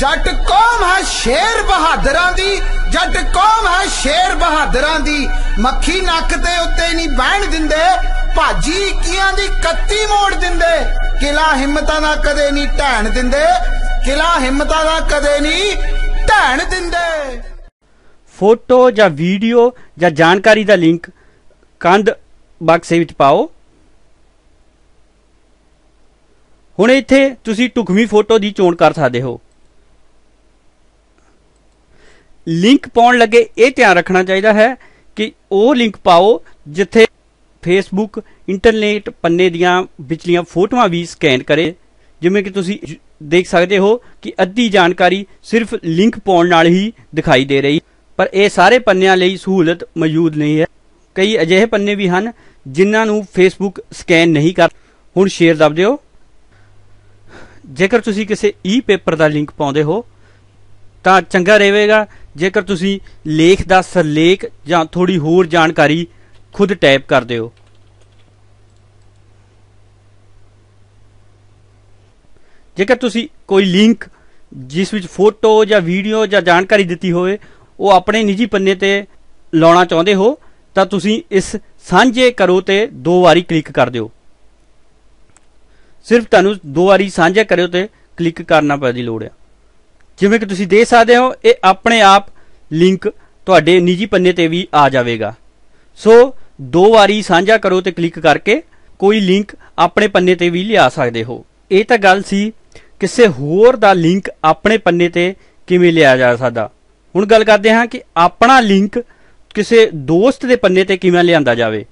ਜੱਟ ਕੌਮ ਹੈ ਸ਼ੇਰ ਬਹਾਦਰਾਂ ਦੀ, ਜੱਟ ਕੌਮ ਹੈ ਸ਼ੇਰ ਬਹਾਦਰਾਂ ਦੀ। ਮੱਖੀ ਨੱਕ ਤੇ ਉੱਤੇ ਨਹੀਂ ਬਹਿਣ ਦਿੰਦੇ, ਭਾਜੀ ਕੀਆਂ ਦੀ ਕੱਤੀ ਮੋੜ ਦਿੰਦੇ। ਕਿਲਾ ਹਿੰਮਤਾਂ ਦਾ ਕਦੇ ਨਹੀਂ ਢਹਿਣ ਦਿੰਦੇ, ਕਿਲਾ ਹਿੰਮਤਾਂ ਦਾ ਕਦੇ ਨਹੀਂ ਢਹਿਣ ਦਿੰਦੇ। ਫੋਟੋ ਜਾਂ ਵੀਡੀਓ ਜਾਂ ਜਾਣਕਾਰੀ ਦਾ ਲਿੰਕ ਕੰਧ ਬਾਕਸੇ ਵਿੱਚ ਪਾਓ। ਹੁਣ ਇੱਥੇ ਤੁਸੀਂ ਢੁਕਵੀਂ ਫੋਟੋ ਦੀ ਚੋਣ ਕਰ ਸਕਦੇ ਹੋ। ਲਿੰਕ ਪਾਉਣ ਲੱਗੇ ਇਹ ਧਿਆਨ ਰੱਖਣਾ ਚਾਹੀਦਾ ਹੈ ਕਿ ਉਹ ਲਿੰਕ ਪਾਓ ਜਿੱਥੇ ਫੇਸਬੁੱਕ ਇੰਟਰਨੈਟ ਪੰਨੇ ਦੀਆਂ ਵਿਚਲੀਆਂ ਫੋਟੋਆਂ ਵੀ ਸਕੈਨ ਕਰੇ। ਜਿਵੇਂ ਕਿ ਤੁਸੀਂ ਦੇਖ ਸਕਦੇ ਹੋ ਕਿ ਅੱਧੀ ਜਾਣਕਾਰੀ ਸਿਰਫ ਲਿੰਕ ਪਾਉਣ ਨਾਲ ਹੀ ਦਿਖਾਈ ਦੇ ਰਹੀ, ਪਰ ਇਹ ਸਾਰੇ ਪੰਨਿਆਂ ਲਈ ਸਹੂਲਤ ਮੌਜੂਦ ਨਹੀਂ ਹੈ। ਕਈ ਅਜਿਹੇ ਪੰਨੇ ਵੀ ਹਨ ਜਿਨ੍ਹਾਂ ਨੂੰ ਫੇਸਬੁੱਕ ਸਕੈਨ ਨਹੀਂ ਕਰ ਹੁਣ ਸ਼ੇਅਰ ਦਬ ਦਿਓ। ਜੇਕਰ ਤੁਸੀਂ ਕਿਸੇ ਈ ਪੇਪਰ ਦਾ ਲਿੰਕ ਪਾਉਂਦੇ ਹੋ, ਤਾਂ ਚੰਗਾ ਰਹੇਗਾ ਜੇਕਰ ਤੁਸੀਂ ਲੇਖ ਦਾ ਸਰਲੇਖ ਜਾਂ ਥੋੜੀ ਹੋਰ ਜਾਣਕਾਰੀ ਖੁਦ ਟਾਈਪ ਕਰਦੇ ਹੋ। ਜੇਕਰ ਤੁਸੀਂ ਕੋਈ ਲਿੰਕ ਜਿਸ ਵਿੱਚ ਫੋਟੋ ਜਾਂ ਵੀਡੀਓ ਜਾਂ ਜਾਣਕਾਰੀ ਦਿੱਤੀ ਹੋਵੇ, ਉਹ ਆਪਣੇ ਨਿੱਜੀ ਪੰਨੇ ਤੇ ਲਾਉਣਾ ਚਾਹੁੰਦੇ ਹੋ, ਤਾਂ ਤੁਸੀਂ ਇਸ ਸਾਂਝੇ ਕਰੋ ਤੇ ਦੋ ਵਾਰੀ ਕਲਿੱਕ ਕਰ ਦਿਓ। ਸਿਰਫ ਤੁਹਾਨੂੰ ਦੋ ਵਾਰੀ ਸਾਂਝਾ ਕਰਿਓ ਤੇ ਕਲਿੱਕ ਕਰਨਾ ਪੈਦੀ ਲੋੜ ਹੈ ਜਿਵੇਂ ਕਿ ਤੁਸੀਂ ਦੇਖ ਸਕਦੇ ਹੋ, ਇਹ ਆਪਣੇ ਆਪ ਲਿੰਕ ਤੁਹਾਡੇ ਨਿੱਜੀ ਪੰਨੇ ਤੇ ਵੀ ਆ ਜਾਵੇਗਾ। ਸੋ ਦੋ ਵਾਰੀ ਸਾਂਝਾ ਕਰੋ ਤੇ ਕਲਿੱਕ ਕਰਕੇ ਕੋਈ ਲਿੰਕ ਆਪਣੇ ਪੰਨੇ ਤੇ ਵੀ ਲਿਆ ਸਕਦੇ ਹੋ। ਇਹ ਤਾਂ ਗੱਲ ਸੀ, ਕਿਸੇ ਹੋਰ ਦਾ ਲਿੰਕ ਆਪਣੇ ਪੰਨੇ ਤੇ ਕਿਵੇਂ ਲਿਆ ਜਾ ਸਕਦਾ? ਹੁਣ ਗੱਲ ਕਰਦੇ ਹਾਂ ਕਿ ਆਪਣਾ ਲਿੰਕ ਕਿਸੇ ਦੋਸਤ ਦੇ ਪੰਨੇ ਤੇ ਕਿਵੇਂ ਲਿਆਂਦਾ ਜਾਵੇ।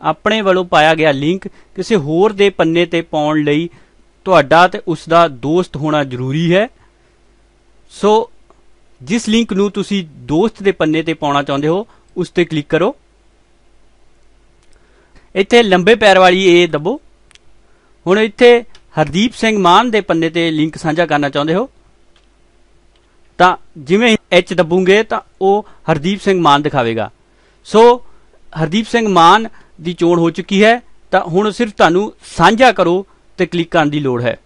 ਆਪਣੇ ਵੱਲੋਂ ਪਾਇਆ ਗਿਆ ਲਿੰਕ ਕਿਸੇ ਹੋਰ ਦੇ ਪੰਨੇ ਤੇ ਪਾਉਣ ਲਈ ਤੁਹਾਡਾ ਤੇ ਉਸ ਦਾ ਦੋਸਤ ਹੋਣਾ ਜ਼ਰੂਰੀ ਹੈ। ਸੋ ਜਿਸ ਲਿੰਕ ਨੂੰ ਤੁਸੀਂ ਦੋਸਤ ਦੇ ਪੰਨੇ ਤੇ ਪਾਉਣਾ ਚਾਹੁੰਦੇ ਹੋ, ਉਸ ਤੇ ਕਲਿੱਕ ਕਰੋ। ਇੱਥੇ ਲੰਬੇ ਪੈਰ ਵਾਲੀ ਇਹ ਦਬੋ। ਹੁਣ ਇੱਥੇ ਹਰਦੀਪ ਸਿੰਘ ਮਾਨ ਦੇ ਪੰਨੇ ਤੇ ਲਿੰਕ ਸਾਂਝਾ ਕਰਨਾ ਚਾਹੁੰਦੇ ਹੋ। ਤਾਂ ਜਿਵੇਂ ਐਚ ਦਬੂਗੇ, ਤਾਂ ਉਹ ਹਰਦੀਪ ਸਿੰਘ ਮਾਨ ਦਿਖਾਵੇਗਾ। ਸੋ ਹਰਦੀਪ ਸਿੰਘ ਮਾਨ ਦੀ ਚੋਣ ਹੋ ਚੁੱਕੀ ਹੈ, ਤਾਂ ਹੁਣ ਸਿਰਫ ਤੁਹਾਨੂੰ ਸਾਂਝਾ ਕਰੋ ਤੇ ਕਲਿੱਕ ਕਰਨ ਦੀ ਲੋੜ ਹੈ।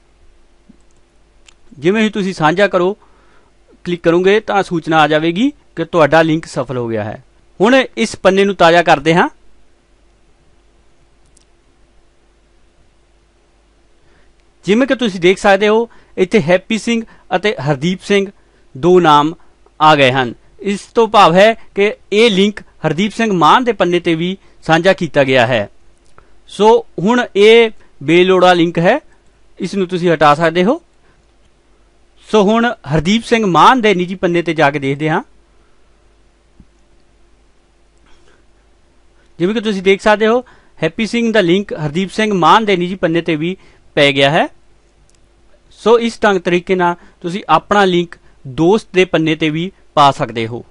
ਜਿਵੇਂ ਹੀ ਤੁਸੀਂ ਸਾਂਝਾ ਕਰੋ ਕਲਿੱਕ ਕਰੋਗੇ ਤਾਂ ਸੂਚਨਾ ਆ ਜਾਵੇਗੀ ਕਿ ਤੁਹਾਡਾ ਲਿੰਕ ਸਫਲ ਹੋ ਗਿਆ ਹੈ। ਹੁਣ ਇਸ ਪੰਨੇ ਨੂੰ ਤਾਜ਼ਾ ਕਰਦੇ ਹਾਂ। ਜਿਵੇਂ ਕਿ ਤੁਸੀਂ ਦੇਖ ਸਕਦੇ ਹੋ, ਇੱਥੇ ਹੈਪੀ ਸਿੰਘ ਅਤੇ ਹਰਦੀਪ ਸਿੰਘ ਦੋ ਨਾਮ ਆ ਗਏ ਹਨ। ਇਸ ਤੋਂ ਭਾਵ ਹੈ ਕਿ ਇਹ ਲਿੰਕ ਹਰਦੀਪ ਸਿੰਘ ਮਾਨ ਦੇ ਪੰਨੇ ਤੇ ਵੀ ਸਾਂਝਾ ਕੀਤਾ ਗਿਆ ਹੈ। ਸੋ ਹੁਣ ਇਹ ਬੇਲੋੜਾ ਲਿੰਕ ਹੈ। ਇਸ ਨੂੰ ਤੁਸੀਂ ਹਟਾ ਸਕਦੇ ਹੋ। ਸੋ ਹੁਣ ਹਰਦੀਪ ਸਿੰਘ ਮਾਨ ਦੇ ਨਿੱਜੀ ਪੰਨੇ ਤੇ ਜਾ ਕੇ ਦੇਖਦੇ ਹਾਂ। ਜਿਵੇਂ ਕਿ ਤੁਸੀਂ ਦੇਖ ਸਕਦੇ ਹੋ, ਹੈਪੀ ਸਿੰਘ ਦਾ ਲਿੰਕ ਹਰਦੀਪ ਸਿੰਘ ਮਾਨ ਦੇ ਨਿੱਜੀ ਪੰਨੇ ਤੇ ਵੀ ਪੈ ਗਿਆ ਹੈ। ਸੋ ਇਸ ਢੰਗ ਤਰੀਕੇ ਨਾਲ ਤੁਸੀਂ ਆਪਣਾ ਲਿੰਕ ਦੋਸਤ ਦੇ ਪੰਨੇ ਤੇ ਵੀ ਪਾ ਸਕਦੇ ਹੋ।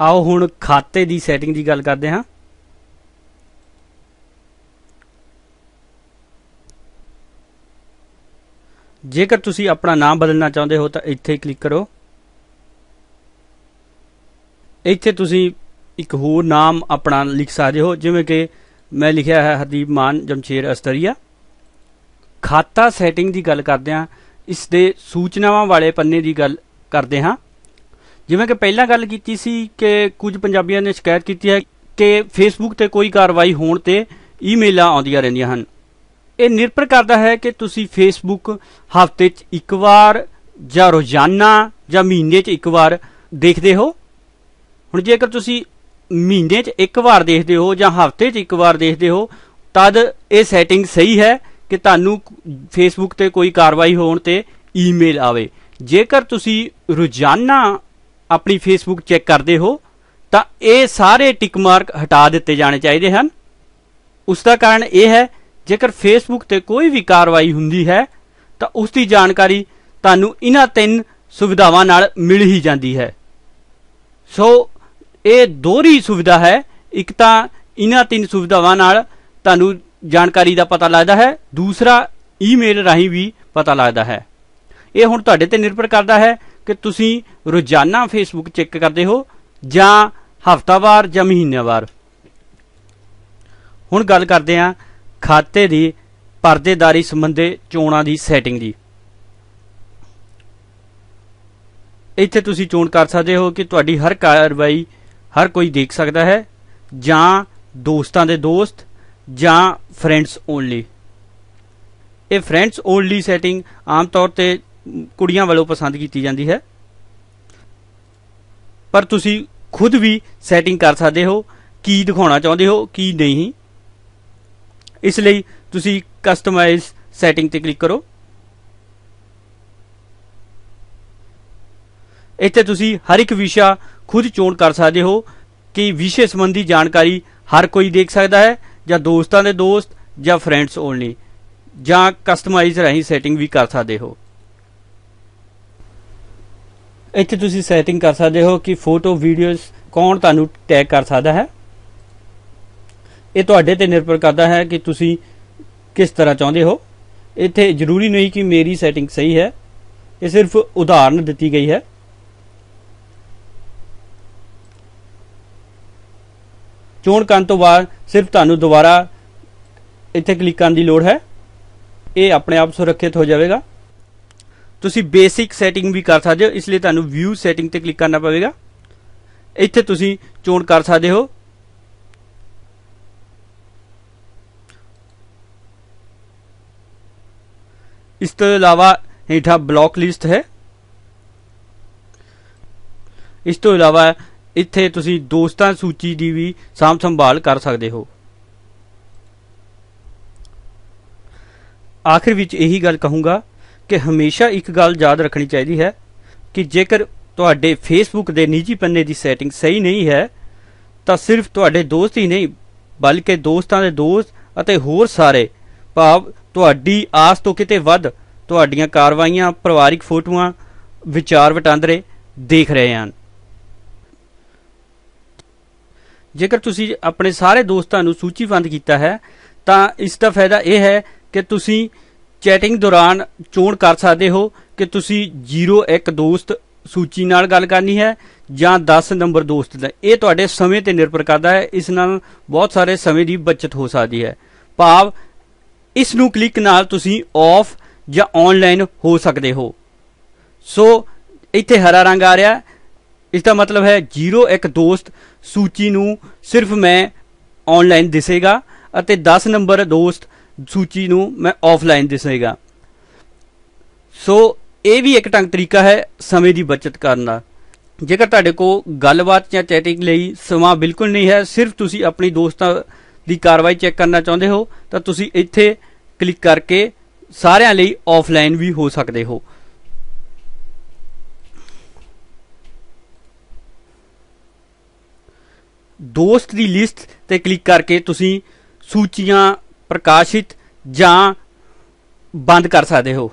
ਆਓ ਹੁਣ ਖਾਤੇ ਦੀ ਸੈਟਿੰਗ ਦੀ ਗੱਲ ਕਰਦੇ ਹਾਂ। ਜੇਕਰ ਤੁਸੀਂ ਆਪਣਾ ਨਾਮ ਬਦਲਣਾ ਚਾਹੁੰਦੇ ਹੋ ਤਾਂ ਇੱਥੇ ਕਲਿੱਕ ਕਰੋ। ਇੱਥੇ ਤੁਸੀਂ ਇੱਕ ਹੋਰ ਨਾਮ ਆਪਣਾ ਲਿਖ ਸਕਦੇ ਹੋ, ਜਿਵੇਂ ਕਿ ਮੈਂ ਲਿਖਿਆ ਹੈ ਹਰਦੀਪ ਮਾਨ, ਜਮਸ਼ੇਰ ਅਸਤਰੀਆ। ਖਾਤਾ ਸੈਟਿੰਗ ਦੀ ਗੱਲ ਕਰਦੇ ਹਾਂ, ਇਸ ਦੇ ਸੂਚਨਾਵਾਂ ਵਾਲੇ ਪੰਨੇ ਦੀ ਗੱਲ ਕਰਦੇ ਹਾਂ। ਜਿਵੇਂ ਕਿ ਪਹਿਲਾਂ ਗੱਲ ਕੀਤੀ ਸੀ ਕਿ ਕੁਝ ਪੰਜਾਬੀਆਂ ਨੇ ਸ਼ਿਕਾਇਤ ਕੀਤੀ ਹੈ ਕਿ ਫੇਸਬੁੱਕ ਤੇ ਕੋਈ ਕਾਰਵਾਈ ਹੋਣ ਤੇ ਈਮੇਲਾਂ ਆਉਂਦੀਆਂ ਰਹਿੰਦੀਆਂ ਹਨ। ਇਹ ਨਿਰਭਰ ਕਰਦਾ ਹੈ ਕਿ ਤੁਸੀਂ ਫੇਸਬੁੱਕ ਹਫ਼ਤੇ 'ਚ ਇੱਕ ਵਾਰ ਜਾਂ ਰੋਜ਼ਾਨਾ ਜਾਂ ਮਹੀਨੇ 'ਚ ਇੱਕ ਵਾਰ ਦੇਖਦੇ ਹੋ? ਹੁਣ ਜੇਕਰ ਤੁਸੀਂ ਮਹੀਨੇ 'ਚ ਇੱਕ ਵਾਰ ਦੇਖਦੇ ਹੋ ਜਾਂ ਹਫ਼ਤੇ 'ਚ ਇੱਕ ਵਾਰ ਦੇਖਦੇ ਹੋ, ਤਦ ਇਹ ਸੈਟਿੰਗ ਸਹੀ ਹੈ ਕਿ ਤੁਹਾਨੂੰ ਫੇਸਬੁੱਕ ਤੇ ਕੋਈ ਕਾਰਵਾਈ ਹੋਣ ਤੇ ਈਮੇਲ ਆਵੇ। ਜੇਕਰ ਤੁਸੀਂ ਰੋਜ਼ਾਨਾ ਆਪਣੀ ਫੇਸਬੁੱਕ ਚੈੱਕ ਕਰਦੇ ਹੋ, ਤਾਂ ਇਹ ਸਾਰੇ ਟਿਕ ਮਾਰਕ ਹਟਾ ਦਿੱਤੇ ਜਾਣੇ ਚਾਹੀਦੇ ਹਨ। ਉਸ ਦਾ ਕਾਰਨ ਇਹ ਹੈ ਜੇਕਰ ਫੇਸਬੁੱਕ ਤੇ ਕੋਈ ਵੀ ਕਾਰਵਾਈ ਹੁੰਦੀ ਹੈ, ਤਾਂ ਉਸ ਦੀ ਜਾਣਕਾਰੀ ਤੁਹਾਨੂੰ ਇਹਨਾਂ ਤਿੰਨ ਸੁਵਿਧਾਵਾਂ ਨਾਲ ਮਿਲ ਹੀ ਜਾਂਦੀ ਹੈ। ਸੋ, ਇਹ ਦੋਹਰੀ ਸੁਵਿਧਾ ਹੈ। ਇੱਕ ਤਾਂ ਇਹਨਾਂ ਤਿੰਨ ਸੁਵਿਧਾਵਾਂ ਨਾਲ ਤੁਹਾਨੂੰ ਜਾਣਕਾਰੀ ਦਾ ਪਤਾ ਲੱਗਦਾ ਹੈ। ਦੂਸਰਾ, ਈਮੇਲ ਰਾਹੀਂ ਵੀ ਪਤਾ ਲੱਗਦਾ ਹੈ। ਇਹ ਹੁਣ ਤੁਹਾਡੇ ਤੇ ਨਿਰਭਰ ਕਰਦਾ ਹੈ ਕਿ ਤੁਸੀਂ ਰੋਜ਼ਾਨਾ ਫੇਸਬੁੱਕ ਚੈੱਕ ਕਰਦੇ ਹੋ ਜਾਂ ਹਫ਼ਤਾਵਾਰ ਜਾਂ ਮਹੀਨਾਵਾਰ। ਹੁਣ ਗੱਲ ਕਰਦੇ ਹਾਂ ਖਾਤੇ ਦੀ ਪਰਦੇਦਾਰੀ ਸੰਬੰਧੇ ਚੋਣਾਂ ਦੀ ਸੈਟਿੰਗ ਦੀ। ਇੱਥੇ ਤੁਸੀਂ ਚੋਣ ਕਰ ਸਕਦੇ ਹੋ ਕਿ ਤੁਹਾਡੀ ਹਰ ਕਾਰਵਾਈ ਹਰ ਕੋਈ ਦੇਖ ਸਕਦਾ ਹੈ, ਜਾਂ ਦੋਸਤਾਂ ਦੇ ਦੋਸਤ, ਜਾਂ ਫਰੈਂਡਸ ਓਨਲੀ ਇਹ ਫਰੈਂਡਸ ਓਨਲੀ ਸੈਟਿੰਗ ਆਮ ਤੌਰ ਤੇ ਕੁੜੀਆਂ ਵੱਲੋਂ ਪਸੰਦ ਕੀਤੀ ਜਾਂਦੀ ਹੈ। ਪਰ ਤੁਸੀਂ ਖੁਦ ਵੀ ਸੈਟਿੰਗ ਕਰ ਸਕਦੇ ਹੋ, ਕੀ ਦਿਖਾਉਣਾ ਚਾਹੁੰਦੇ ਹੋ, ਕੀ ਨਹੀਂ। ਇਸ ਲਈ ਤੁਸੀਂ ਕਸਟਮਾਈਜ਼ ਸੈਟਿੰਗ ਤੇ ਕਲਿੱਕ ਕਰੋ। ਇੱਥੇ ਤੁਸੀਂ ਹਰ ਇੱਕ ਵਿਸ਼ਾ ਖੁਦ ਚੋਣ ਕਰ ਸਕਦੇ ਹੋ ਕਿ ਵਿਸ਼ੇ ਸੰਬੰਧੀ ਜਾਣਕਾਰੀ ਹਰ ਕੋਈ ਦੇਖ ਸਕਦਾ ਹੈ ਜਾਂ ਦੋਸਤਾਂ ਦੇ ਦੋਸਤ ਜਾਂ ਫਰੈਂਡਸ ਓਨਲੀ ਜਾਂ ਕਸਟਮਾਈਜ਼ ਰਾਹੀਂ ਸੈਟਿੰਗ ਵੀ ਕਰ ਸਕਦੇ ਹੋ। ਇੱਥੇ ਤੁਸੀਂ ਸੈਟਿੰਗ ਕਰ ਸਕਦੇ ਹੋ ਕਿ ਫੋਟੋ ਵੀਡੀਓਜ਼ ਕੌਣ ਤੁਹਾਨੂੰ ਟੈਗ ਕਰ ਸਕਦਾ ਹੈ। ਇਹ ਤੁਹਾਡੇ ਤੇ ਨਿਰਭਰ ਕਰਦਾ ਹੈ ਕਿ ਤੁਸੀਂ ਕਿਸ ਤਰ੍ਹਾਂ ਚਾਹੁੰਦੇ ਹੋ। ਇੱਥੇ ਜ਼ਰੂਰੀ ਨਹੀਂ ਕਿ ਮੇਰੀ ਸੈਟਿੰਗ ਸਹੀ ਹੈ। ਇਹ ਸਿਰਫ ਉਦਾਹਰਨ ਦਿੱਤੀ ਗਈ ਹੈ। ਚੋਣ ਕਰਨ ਤੋਂ ਬਾਅਦ ਸਿਰਫ ਤੁਹਾਨੂੰ ਦੁਬਾਰਾ ਇੱਥੇ ਕਲਿੱਕ ਕਰਨ ਦੀ ਲੋੜ ਹੈ। ਇਹ ਆਪਣੇ ਆਪ ਸੁਰੱਖਿਅਤ ਹੋ ਜਾਵੇਗਾ। ਤੁਸੀਂ ਬੇਸਿਕ ਸੈਟਿੰਗ ਵੀ ਕਰ ਸਕਦੇ ਹੋ, ਇਸ ਲਈ ਤੁਹਾਨੂੰ ਵਿਊ ਸੈਟਿੰਗ ਤੇ ਕਲਿੱਕ ਕਰਨਾ ਪਵੇਗਾ। ਇੱਥੇ ਤੁਸੀਂ ਚੋਣ ਕਰ ਸਕਦੇ ਹੋ। ਇਸ ਤੋਂ ਇਲਾਵਾ ਹੇਠਾਂ ਬਲੌਕ ਲਿਸਟ ਹੈ। ਇਸ ਤੋਂ ਇਲਾਵਾ ਇੱਥੇ ਤੁਸੀਂ ਦੋਸਤਾਂ ਸੂਚੀ ਦੀ ਵੀ ਸਾਂਭ ਸੰਭਾਲ ਕਰ ਸਕਦੇ ਹੋ। ਆਖਿਰ ਵਿੱਚ ਇਹੀ ਗੱਲ ਕਹੂੰਗਾ ਕਿ ਹਮੇਸ਼ਾ ਇੱਕ ਗੱਲ ਯਾਦ ਰੱਖਣੀ ਚਾਹੀਦੀ ਹੈ ਕਿ ਜੇਕਰ ਤੁਹਾਡੇ ਫੇਸਬੁੱਕ ਦੇ ਨਿੱਜੀ ਪੰਨੇ ਦੀ ਸੈਟਿੰਗ ਸਹੀ ਨਹੀਂ ਹੈ, ਤਾਂ ਸਿਰਫ ਤੁਹਾਡੇ ਦੋਸਤ ਹੀ ਨਹੀਂ, ਬਲਕਿ ਦੋਸਤਾਂ ਦੇ ਦੋਸਤ ਅਤੇ ਹੋਰ ਸਾਰੇ ਭਾਵ ਤੁਹਾਡੀ ਆਸ ਤੋਂ ਕਿਤੇ ਵੱਧ ਤੁਹਾਡੀਆਂ ਕਾਰਵਾਈਆਂ, ਪਰਿਵਾਰਿਕ ਫੋਟੋਆਂ, ਵਿਚਾਰ ਵਟਾਂਦਰੇ ਦੇਖ ਰਹੇ ਹਨ। ਜੇਕਰ ਤੁਸੀਂ ਆਪਣੇ ਸਾਰੇ ਦੋਸਤਾਂ ਨੂੰ ਸੂਚੀਬੱਧ ਕੀਤਾ ਹੈ, ਤਾਂ ਇਸ ਦਾ ਫਾਇਦਾ ਇਹ ਹੈ ਕਿ ਤੁਸੀਂ ਚੈਟਿੰਗ ਦੌਰਾਨ ਚੋਣ ਕਰ ਸਕਦੇ ਹੋ ਕਿ ਤੁਸੀਂ 01 ਦੋਸਤ ਸੂਚੀ ਨਾਲ ਗੱਲ ਕਰਨੀ ਹੈ ਜਾਂ 10 ਨੰਬਰ ਦੋਸਤ ਦਾ। ਇਹ ਤੁਹਾਡੇ ਸਮੇਂ ਤੇ ਨਿਰਭਰ ਕਰਦਾ ਹੈ, ਇਸ ਨਾਲ ਬਹੁਤ ਸਾਰੇ ਸਮੇਂ ਦੀ ਬਚਤ ਹੋ ਸਕਦੀ ਹੈ। ਭਾਵ ਇਸ ਨੂੰ ਕਲਿੱਕ ਨਾਲ ਤੁਸੀਂ ਆਫ ਜਾਂ ਆਨਲਾਈਨ ਹੋ ਸਕਦੇ ਹੋ। ਸੋ, ਇੱਥੇ ਹਰਾ ਰੰਗ ਆ ਰਿਹਾ। ਇਸ ਦਾ ਮਤਲਬ ਹੈ 01 ਦੋਸਤ ਸੂਚੀ ਨੂੰ ਸਿਰਫ ਮੈਂ ਆਨਲਾਈਨ ਦਿਸੇਗਾ ਅਤੇ 10 ਨੰਬਰ ਦੋਸਤ ਸੂਚੀ ਨੂੰ ਮੈਂ ਆਫਲਾਈਨ ਦਿਸੇਗਾ। ਸੋ, ਇਹ ਵੀ ਇੱਕ ਢੰਗ ਤਰੀਕਾ ਹੈ ਸਮੇਂ ਦੀ ਬਚਤ ਕਰਨ ਦਾ। ਜੇਕਰ ਤੁਹਾਡੇ ਕੋਲ ਗੱਲਬਾਤ ਜਾਂ ਚੈਟਿੰਗ ਲਈ ਸਮਾਂ ਬਿਲਕੁਲ ਨਹੀਂ ਹੈ, ਸਿਰਫ ਤੁਸੀਂ ਆਪਣੀ ਦੋਸਤਾਂ ਦੀ ਕਾਰਵਾਈ ਚੈੱਕ ਕਰਨਾ ਚਾਹੁੰਦੇ ਹੋ, ਤਾਂ ਤੁਸੀਂ ਇੱਥੇ ਕਲਿੱਕ ਕਰਕੇ ਸਾਰਿਆਂ ਲਈ ਆਫਲਾਈਨ ਵੀ ਹੋ ਸਕਦੇ ਹੋ। ਦੋਸਤ ਦੀ ਲਿਸਟ ਤੇ ਕਲਿੱਕ ਕਰਕੇ ਤੁਸੀਂ ਸੂਚੀਆਂ ਪ੍ਰਕਾਸ਼ਿਤ ਜਾਂ ਬੰਦ ਕਰ ਸਕਦੇ ਹੋ।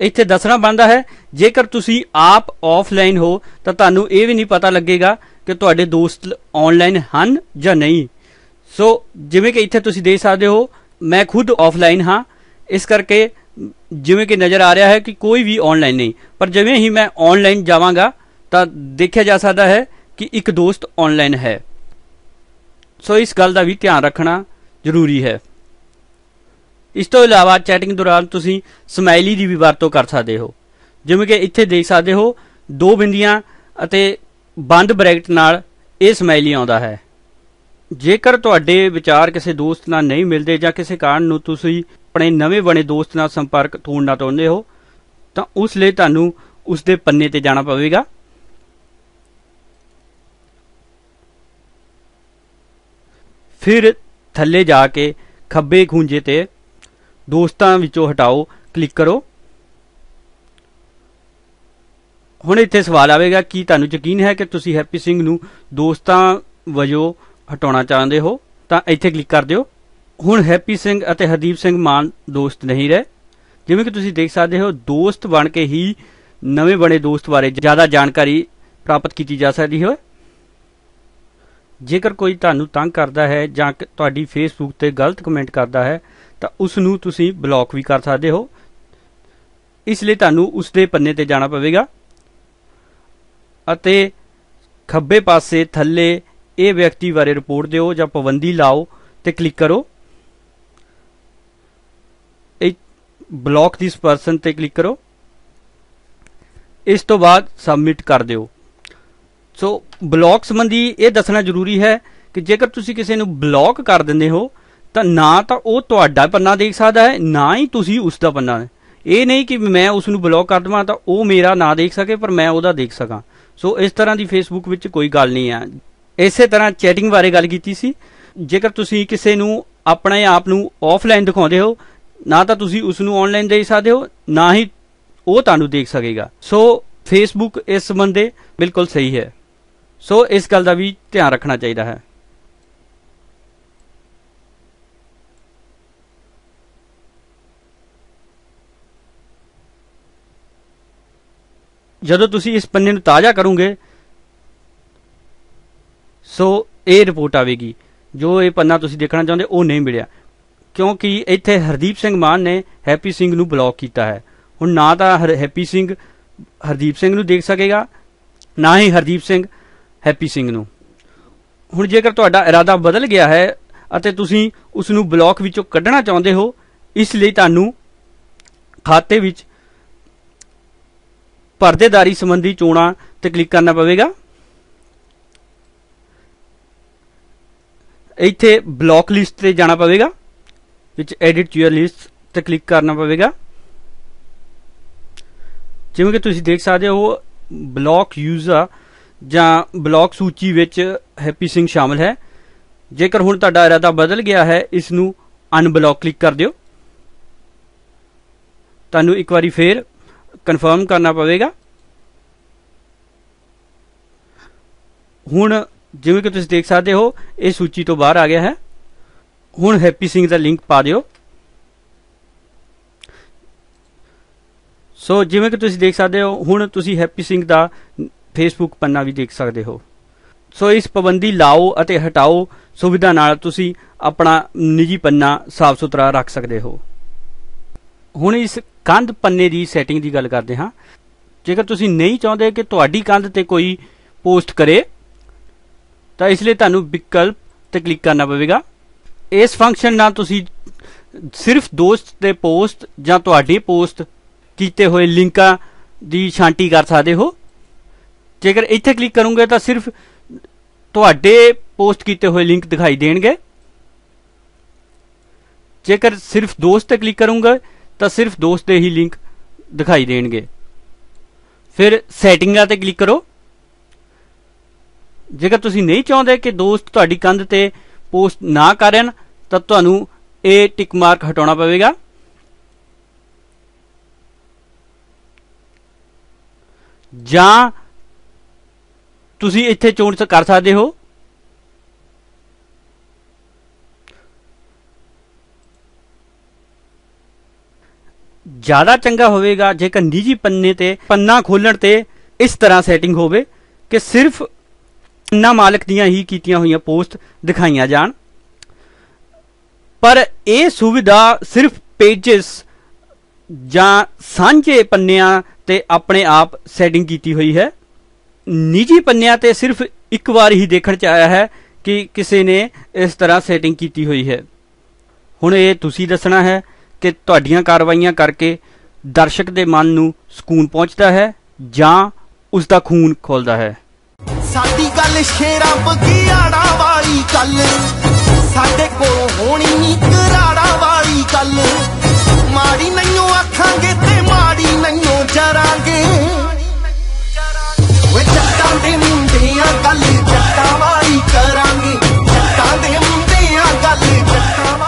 ਇੱਥੇ ਦੱਸਣਾ ਬਣਦਾ ਹੈ, ਜੇਕਰ ਤੁਸੀਂ ਆਪ ਆਫਲਾਈਨ ਹੋ, ਤਾਂ ਤੁਹਾਨੂੰ ਇਹ ਵੀ ਨਹੀਂ ਪਤਾ ਲੱਗੇਗਾ ਕਿ ਤੁਹਾਡੇ ਦੋਸਤ ਆਨਲਾਈਨ ਹਨ ਜਾਂ ਨਹੀਂ। ਸੋ ਜਿਵੇਂ ਕਿ ਇੱਥੇ ਤੁਸੀਂ ਦੇਖ ਸਕਦੇ ਹੋ, ਮੈਂ ਖੁਦ ਆਫਲਾਈਨ ਹਾਂ। ਇਸ ਕਰਕੇ ਜਿਵੇਂ ਕਿ ਨਜ਼ਰ ਆ ਰਿਹਾ ਹੈ ਕਿ ਕੋਈ ਵੀ ਆਨਲਾਈਨ ਨਹੀਂ। ਪਰ ਜਿਵੇਂ ਹੀ ਮੈਂ ਆਨਲਾਈਨ ਜਾਵਾਂਗਾ, ਤਾਂ ਦੇਖਿਆ ਜਾ ਸਕਦਾ ਹੈ ਕਿ ਇੱਕ ਦੋਸਤ ਆਨਲਾਈਨ ਹੈ। ਸੋ ਇਸ ਗੱਲ ਦਾ ਵੀ ਧਿਆਨ ਰੱਖਣਾ ਜ਼ਰੂਰੀ ਹੈ। ਇਸ ਤੋਂ ਇਲਾਵਾ ਚੈਟਿੰਗ ਦੌਰਾਨ ਤੁਸੀਂ ਸਮਾਈਲੀ ਦੀ ਵੀ ਵਰਤੋਂ ਕਰ ਸਕਦੇ ਹੋ। ਜਿਵੇਂ ਕਿ ਇੱਥੇ ਦੇਖ ਸਕਦੇ ਹੋ, ਦੋ ਬਿੰਦੀਆਂ ਅਤੇ ਬੰਦ ਬ੍ਰੈਕਟ ਨਾਲ ਇਹ ਸਮਾਈਲੀ ਆਉਂਦਾ ਹੈ। ਜੇਕਰ ਤੁਹਾਡੇ ਵਿਚਾਰ ਕਿਸੇ ਦੋਸਤ ਨਾਲ ਨਹੀਂ ਮਿਲਦੇ ਜਾਂ ਕਿਸੇ ਕਾਰਨ ਨੂੰ ਤੁਸੀਂ ਆਪਣੇ ਨਵੇਂ ਬਣੇ ਦੋਸਤ ਨਾਲ ਸੰਪਰਕ ਤੋੜਨਾ ਚਾਹੁੰਦੇ ਹੋ, ਤਾਂ ਉਸ ਲਈ ਤੁਹਾਨੂੰ ਉਸ ਦੇ ਪੰਨੇ ਤੇ ਜਾਣਾ ਪਵੇਗਾ। ਫਿਰ ਥੱਲੇ ਜਾ ਕੇ ਖੱਬੇ ਖੂੰਜੇ ਤੇ ਦੋਸਤਾਂ ਵਿੱਚੋਂ ਹਟਾਓ, ਕਲਿੱਕ ਕਰੋ। ਹੁਣ ਇੱਥੇ ਸਵਾਲ ਆਵੇਗਾ, ਕਿ ਤੁਹਾਨੂੰ ਯਕੀਨ ਹੈ ਕਿ ਤੁਸੀਂ ਹੈਪੀ ਸਿੰਘ ਨੂੰ ਦੋਸਤਾਂ ਵਜੋਂ ਹਟਾਉਣਾ ਚਾਹੁੰਦੇ ਹੋ, ਤਾਂ ਇੱਥੇ ਕਲਿੱਕ ਕਰ ਦਿਓ। ਹੁਣ ਹੈਪੀ ਸਿੰਘ ਅਤੇ ਹਰਦੀਪ ਸਿੰਘ ਮਾਨ ਦੋਸਤ ਨਹੀਂ ਰਹੇ। ਜਿਵੇਂ ਕਿ ਤੁਸੀਂ ਦੇਖ ਸਕਦੇ ਹੋ, ਦੋਸਤ ਬਣ ਕੇ ਹੀ ਨਵੇਂ ਬਣੇ ਦੋਸਤ ਬਾਰੇ ਜ਼ਿਆਦਾ ਜਾਣਕਾਰੀ ਪ੍ਰਾਪਤ ਕੀਤੀ ਜਾ ਸਕਦੀ ਹੈ। ਜੇਕਰ ਕੋਈ ਤੁਹਾਨੂੰ ਤੰਗ ਕਰਦਾ ਹੈ ਜਾਂ ਤੁਹਾਡੀ ਫੇਸਬੁੱਕ ਤੇ ਗਲਤ ਕਮੈਂਟ ਕਰਦਾ ਹੈ, ਤਾਂ ਉਸ ਨੂੰ ਤੁਸੀਂ ਬਲੌਕ ਵੀ ਕਰ ਸਕਦੇ ਹੋ। ਇਸ ਲਈ ਤੁਹਾਨੂੰ ਉਸ ਦੇ ਪੰਨੇ ਤੇ ਜਾਣਾ ਪਵੇਗਾ। ਅਤੇ ਖੱਬੇ ਪਾਸੇ ਥੱਲੇ ਇਹ ਵਿਅਕਤੀ ਬਾਰੇ ਰਿਪੋਰਟ ਦਿਓ ਜਾਂ ਪਾਬੰਦੀ ਲਾਓ ਤੇ ਕਲਿੱਕ ਕਰੋ। ਇਹ ਬਲੌਕ ਦਿਸ ਪਰਸਨ ਤੇ ਕਲਿੱਕ ਕਰੋ। ਇਸ ਤੋਂ ਬਾਅਦ ਸਬਮਿਟ ਕਰ ਦਿਓ। ਸੋ ਬਲੌਕ ਸੰਬੰਧੀ ਇਹ ਦੱਸਣਾ ਜ਼ਰੂਰੀ ਹੈ ਕਿ ਜੇਕਰ ਤੁਸੀਂ ਕਿਸੇ ਨੂੰ ਬਲੌਕ ਕਰ ਦਿੰਦੇ ਹੋ, ਤਾਂ ਨਾ ਤਾਂ ਉਹ ਤੁਹਾਡਾ ਪੰਨਾ ਦੇਖ ਸਕਦਾ ਹੈ, ਨਾ ਹੀ ਤੁਸੀਂ ਉਸ ਦਾ ਪੰਨਾ। ਇਹ ਨਹੀਂ ਕਿ ਮੈਂ ਉਸ ਨੂੰ ਬਲੌਕ ਕਰ ਦਵਾਂ ਤਾਂ ਉਹ ਮੇਰਾ ਨਾ ਦੇਖ ਸਕੇ, ਪਰ ਮੈਂ ਉਹਦਾ ਦੇਖ ਸਕਾਂ। ਸੋ ਇਸ ਤਰ੍ਹਾਂ ਦੀ ਫੇਸਬੁੱਕ ਵਿੱਚ ਕੋਈ ਗੱਲ ਨਹੀਂ ਹੈ। ਇਸੇ ਤਰ੍ਹਾਂ ਚੈਟਿੰਗ ਬਾਰੇ ਗੱਲ ਕੀਤੀ ਸੀ। ਜੇਕਰ ਤੁਸੀਂ ਕਿਸੇ ਨੂੰ ਆਪਣੇ ਆਪ ਨੂੰ ਆਫਲਾਈਨ ਦਿਖਾਉਂਦੇ ਹੋ, ਨਾ ਤਾਂ ਤੁਸੀਂ ਉਸ ਨੂੰ ਆਨਲਾਈਨ ਦੇਖ ਸਕਦੇ ਹੋ, ਨਾ ਹੀ ਉਹ ਤੁਹਾਨੂੰ ਦੇਖ ਸਕੇਗਾ। ਸੋ ਫੇਸਬੁੱਕ ਇਸ ਸੰਬੰਧੇ ਬਿਲਕੁਲ ਸਹੀ ਹੈ। ਸੋ ਇਸ ਗੱਲ ਦਾ ਵੀ ਧਿਆਨ ਰੱਖਣਾ ਚਾਹੀਦਾ ਹੈ। ਜਦੋਂ ਤੁਸੀਂ ਇਸ ਪੰਨੇ ਨੂੰ ਤਾਜ਼ਾ ਕਰੋਗੇ ਸੋ ਇਹ ਰਿਪੋਰਟ ਆਵੇਗੀ। ਜੋ ਇਹ ਪੰਨਾ ਤੁਸੀਂ ਦੇਖਣਾ ਚਾਹੁੰਦੇ, ਉਹ ਨਹੀਂ ਮਿਲਿਆ। ਕਿਉਂਕਿ ਇੱਥੇ ਹਰਦੀਪ ਸਿੰਘ ਮਾਨ ਨੇ ਹੈਪੀ ਸਿੰਘ ਨੂੰ ਬਲੌਕ ਕੀਤਾ ਹੈ। ਹੁਣ ਨਾ ਤਾਂ ਹਰ- ਹੈਪੀ ਸਿੰਘ, ਹਰਦੀਪ ਸਿੰਘ ਨੂੰ ਦੇਖ ਸਕੇਗਾ, ਨਾ ਹੀ ਹਰਦੀਪ ਸਿੰਘ, ਹੈਪੀ ਸਿੰਘ ਨੂੰ। ਹੁਣ ਜੇਕਰ ਤੁਹਾਡਾ ਇਰਾਦਾ ਬਦਲ ਗਿਆ ਹੈ ਅਤੇ ਤੁਸੀਂ ਉਸ ਨੂੰ ਬਲੌਕ ਵਿੱਚੋਂ ਕੱਢਣਾ ਚਾਹੁੰਦੇ ਹੋ, ਇਸ ਲਈ ਤੁਹਾਨੂੰ ਖਾਤੇ ਵਿੱਚ ਪਰਦੇਦਾਰੀ ਸੰਬੰਧੀ ਚੋਣਾਂ ਤੇ ਕਲਿੱਕ ਕਰਨਾ ਪਵੇਗਾ। ਇੱਥੇ ਬਲੌਕ ਲਿਸਟ ਤੇ ਜਾਣਾ ਪਵੇਗਾ, ਵਿੱਚ ਐਡਿਟ ਯੂਅਰ ਲਿਸਟ ਤੇ ਕਲਿੱਕ ਕਰਨਾ ਪਵੇਗਾ। ਜਿਵੇਂ ਕਿ ਤੁਸੀਂ ਦੇਖ ਸਕਦੇ ਹੋ ਬਲੌਕ ਯੂਜ਼ਰ ਜਾਂ ਬਲੌਕ ਸੂਚੀ ਵਿੱਚ ਹੈਪੀ ਸਿੰਘ ਸ਼ਾਮਲ ਹੈ। ਜੇਕਰ ਹੁਣ ਤੁਹਾਡਾ ਇਰਾਦਾ ਬਦਲ ਗਿਆ ਹੈ ਇਸ ਨੂੰ ਅਨਬਲੌਕ ਕਲਿੱਕ ਕਰ ਦਿਓ। ਤੁਹਾਨੂੰ ਇੱਕ ਵਾਰੀ ਫੇਰ ਕਨਫਰਮ ਕਰਨਾ ਪਵੇਗਾ। ਹੁਣ ਜਿਵੇਂ ਕਿ ਤੁਸੀਂ ਦੇਖ ਸਕਦੇ ਹੋ, ਇਹ ਸੂਚੀ ਤੋਂ ਬਾਹਰ ਆ ਗਿਆ ਹੈ। ਹੁਣ ਹੈਪੀ ਸਿੰਘ ਦਾ ਲਿੰਕ ਪਾ ਦਿਓ। ਸੋ ਜਿਵੇਂ ਕਿ ਤੁਸੀਂ ਦੇਖ ਸਕਦੇ ਹੋ, ਹੁਣ ਤੁਸੀਂ ਹੈਪੀ ਸਿੰਘ ਦਾ ਫੇਸਬੁੱਕ ਪੰਨਾ ਵੀ ਦੇਖ ਸਕਦੇ ਹੋ। ਸੋ ਇਸ ਪਾਬੰਦੀ ਲਾਓ ਅਤੇ ਹਟਾਓ ਸੁਵਿਧਾ ਨਾਲ ਤੁਸੀਂ ਆਪਣਾ ਨਿੱਜੀ ਪੰਨਾ ਸਾਫ਼ ਸੁਥਰਾ ਰੱਖ ਸਕਦੇ ਹੋ। ਹੁਣ ਇਸ ਕੰਧ ਪੰਨੇ ਦੀ ਸੈਟਿੰਗ ਦੀ ਗੱਲ ਕਰਦੇ ਹਾਂ। ਜੇਕਰ ਤੁਸੀਂ ਨਹੀਂ ਚਾਹੁੰਦੇ ਕਿ ਤੁਹਾਡੀ ਕੰਧ ਤੇ ਕੋਈ ਪੋਸਟ ਕਰੇ ਤਾਂ ਇਸ ਲਈ ਤੁਹਾਨੂੰ ਵਿਕਲਪ ਤੇ ਕਲਿੱਕ ਕਰਨਾ ਪਵੇਗਾ। ਇਸ ਫੰਕਸ਼ਨ ਨਾਲ ਤੁਸੀਂ ਸਿਰਫ ਦੋਸਤ ਦੇ ਪੋਸਟ ਜਾਂ ਤੁਹਾਡੀ ਪੋਸਟ ਕੀਤੇ ਹੋਏ ਲਿੰਕਾਂ ਦੀ ਛਾਂਟੀ ਕਰ ਸਕਦੇ ਹੋ। ਜੇਕਰ ਇੱਥੇ ਕਲਿੱਕ ਕਰੋਗੇ ਤਾਂ ਸਿਰਫ ਤੁਹਾਡੇ ਪੋਸਟ ਕੀਤੇ ਹੋਏ ਲਿੰਕ ਦਿਖਾਈ ਦੇਣਗੇ। ਜੇਕਰ ਸਿਰਫ ਦੋਸਤ ਤੇ ਕਲਿੱਕ ਕਰੋਗੇ ਤਾਂ ਸਿਰਫ ਦੋਸਤ ਦੇ ਹੀ ਲਿੰਕ ਦਿਖਾਈ ਦੇਣਗੇ। ਫਿਰ ਸੈਟਿੰਗਾਂ ਤੇ ਕਲਿੱਕ ਕਰੋ। ਜੇਕਰ ਤੁਸੀਂ ਨਹੀਂ ਚਾਹੁੰਦੇ ਕਿ ਦੋਸਤ ਤੁਹਾਡੀ ਕੰਧ ਤੇ ਪੋਸਟ ਨਾ ਕਰਨ, ਤਾਂ ਤੁਹਾਨੂੰ ਇਹ ਟਿਕ ਮਾਰਕ ਹਟਾਉਣਾ ਪਵੇਗਾ। ਜਾਂ ਤੁਸੀਂ ਇੱਥੇ ਚੋਣ ਕਰ ਸਕਦੇ ਹੋ। ਜ਼ਿਆਦਾ ਚੰਗਾ ਹੋਵੇਗਾ ਜੇਕਰ ਨਿੱਜੀ ਪੰਨੇ ਤੇ, ਪੰਨਾ ਖੋਲਣ ਤੇ ਇਸ ਤਰ੍ਹਾਂ ਸੈਟਿੰਗ ਹੋਵੇ ਕਿ ਸਿਰਫ ਪੰਨਾ ਮਾਲਕ ਦੀਆਂ ਹੀ ਕੀਤੀਆਂ ਹੋਈਆਂ ਪੋਸਟ ਦਿਖਾਈਆਂ ਜਾਣ। ਪਰ ਇਹ ਸੁਵਿਧਾ ਸਿਰਫ ਪੇजेस ਜਾਂ ਸਾਂਝੇ ਪੰਨਿਆਂ ਤੇ ਆਪਣੇ ਆਪ ਸੈਟਿੰਗ ਕੀਤੀ ਹੋਈ ਹੈ। ਨਿੱਜੀ ਪੰਨਿਆਂ ਤੇ ਸਿਰਫ ਇੱਕ ਵਾਰ ਹੀ ਦੇਖਣ ਚ ਆਇਆ ਹੈ ਕਿ ਕਿਸੇ ਨੇ ਇਸ ਤਰ੍ਹਾਂ ਸੈਟਿੰਗ ਕੀਤੀ ਹੋਈ ਹੈ। ਹੁਣ ਇਹ ਤੁਸੀਂ ਦੱਸਣਾ ਹੈ ਕਿ ਤੁਹਾਡੀਆਂ ਕਾਰਵਾਈਆਂ ਕਰਕੇ ਦਰਸ਼ਕ ਦੇ ਮਨ ਨੂੰ ਸਕੂਨ ਪਹੁੰਚਦਾ ਹੈ ਜਾਂ ਉਸ ਦਾ ਖੂਨ ਖੋਲਦਾ ਹੈ। ਸਾਡੀ ਗੱਲ ਸ਼ੇਰਾਂ ਬਗਿਆੜਾ ਵਾਲੀ ਗੱਲ। ਸਾਡੇ ਕੋਲ ਹੋਣੀ ਨਹੀਂ ਘਰਾੜਾ ਵਾਲੀ ਗੱਲ। ਮਾੜੀ ਨਹੀਂਓ ਆਖਾਂਗੇ ਤੇ ਮਾੜੀ ਨਹੀਂਓ ਜਰਾਂਗੇ। ਵੇ ਜੱਟਾਂ ਦੇ ਮੁੰਡਿਆਂ ਗੱਲ ਜੱਟਾਂ ਵਾਲੀ ਕਰਾਂਗੇ। ਜੱਟਾਂ ਦੇ ਮੁੰਡਿਆਂ ਗੱਲ ਜੱਟਾਂ